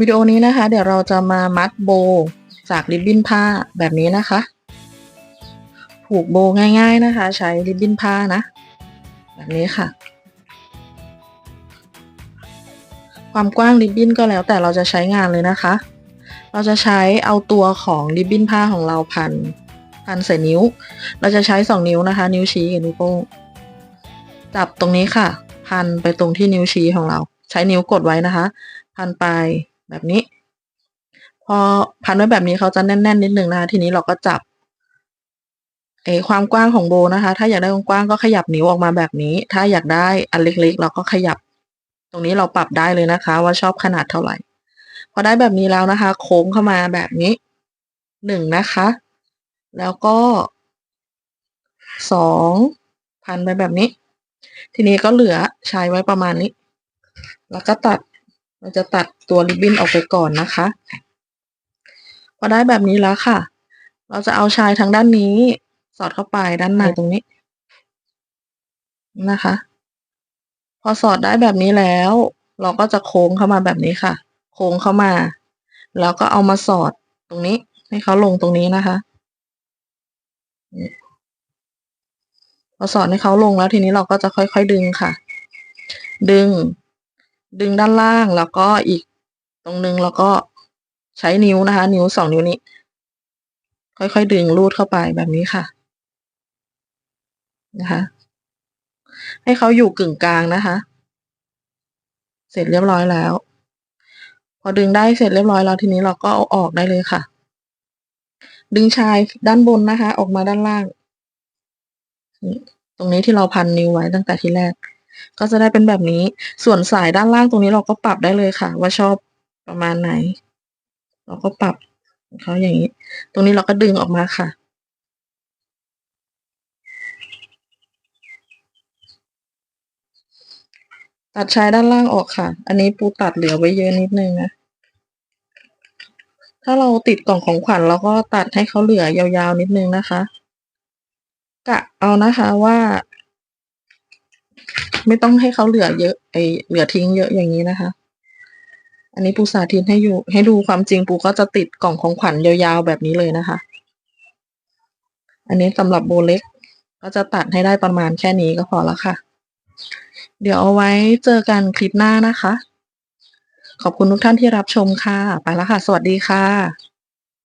วิดีโอนี้นะคะ เดี๋ยวเราจะมามัดโบจากริบบิ้นผ้าแบบนี้นะคะ ผูกโบง่าย ๆนะคะ ใช้ริบบิ้นผ้านะ แบบนี้ค่ะ ความกว้างริบบิ้นก็แล้วแต่เราจะใช้งานเลยนะคะ เราจะใช้เอาตัวของริบบิ้นผ้าของเราพันพันใส่นิ้ว เราจะใช้สองนิ้วนะคะ นิ้วชี้กับนิ้วโป้งจับตรงนี้ค่ะ พันไปตรงที่นิ้วชี้ของเรา ใช้นิ้วกดไว้นะคะ พันไป แบบนี้ พอพันไว้แบบนี้เขาจะแน่น ๆ นิดนึงนะคะทีนี้เราก็จับเอความกว้างของโบนะคะ ถ้าอยากได้กว้างก็ขยับนิ้วออกมาแบบนี้ ถ้าอยากได้อันเล็กๆ เราก็ขยับ ตรงนี้เราปรับได้เลยนะคะ ว่าชอบขนาดเท่าไหร่ พอได้แบบนี้แล้วนะคะ โค้งเข้ามาแบบนี้หนึ่งนะคะ แล้วก็สองพันไปแบบนี้ ทีนี้ก็เหลือใช้ไว้ประมาณนี้ แล้วก็ตัด เราจะตัดตัวริบบิ้นออกไปก่อนนะคะ พอได้แบบนี้แล้วค่ะ เราจะเอาชายทางด้านนี้ สอดเข้าไปด้านในตรงนี้นะคะ พอสอดได้แบบนี้แล้ว เราก็จะโค้งเข้ามาแบบนี้ค่ะ โค้งเข้ามา แล้วก็เอามาสอดตรงนี้ ให้เขาลงตรงนี้นะคะพอสอดให้เขาลงแล้วทีนี้เราก็จะค่อยๆดึงค่ะ ดึง ดึงด้านล่างแล้วก็อีกตรงนึงแล้วก็ใช้นิ้วนะคะ นิ้วสองนิ้วนี้ ค่อยๆดึงลูดเข้าไปแบบนี้ค่ะ นะคะ ให้เขาอยู่กึ่งกลางนะคะ เสร็จเรียบร้อยแล้ว พอดึงได้เสร็จเรียบร้อยแล้วทีนี้เราก็เอาออกได้เลยค่ะ ดึงชายด้านบนนะคะ ออกมาด้านล่างตรงนี้ที่เราพันนิ้วไว้ตั้งแต่ที่แรก ก็จะได้เป็นแบบนี้ ส่วนสายด้านล่างตรงนี้เราก็ปรับได้เลยค่ะ ว่าชอบประมาณไหน เราก็ปรับเขาอย่างนี้ ตรงนี้เราก็ดึงออกมาค่ะ ตัดชายด้านล่างออกค่ะ อันนี้ปูตัดเหลือไว้เยอะนิดนึงนะ ถ้าเราติดกล่องของขวัญเราก็ตัดให้เขาเหลือยาวๆนิดนึงนะคะกะเอานะคะว่า ไม่ต้องให้เขาเหลือเยอะไอเหลือทิ้งเยอะอย่างนี้นะคะ อันนี้ปูสาธิตให้อยู่ ให้ดูความจริงปูก็จะติดกล่องของขวัญยาวๆแบบนี้เลยนะคะ อันนี้สำหรับโบเล็ก ก็จะตัดให้ได้ประมาณแค่นี้ก็พอแล้วค่ะ เดี๋ยวเอาไว้เจอกันคลิปหน้านะคะ ขอบคุณทุกท่านที่รับชมค่ะ ไปแล้วค่ะ สวัสดีค่ะ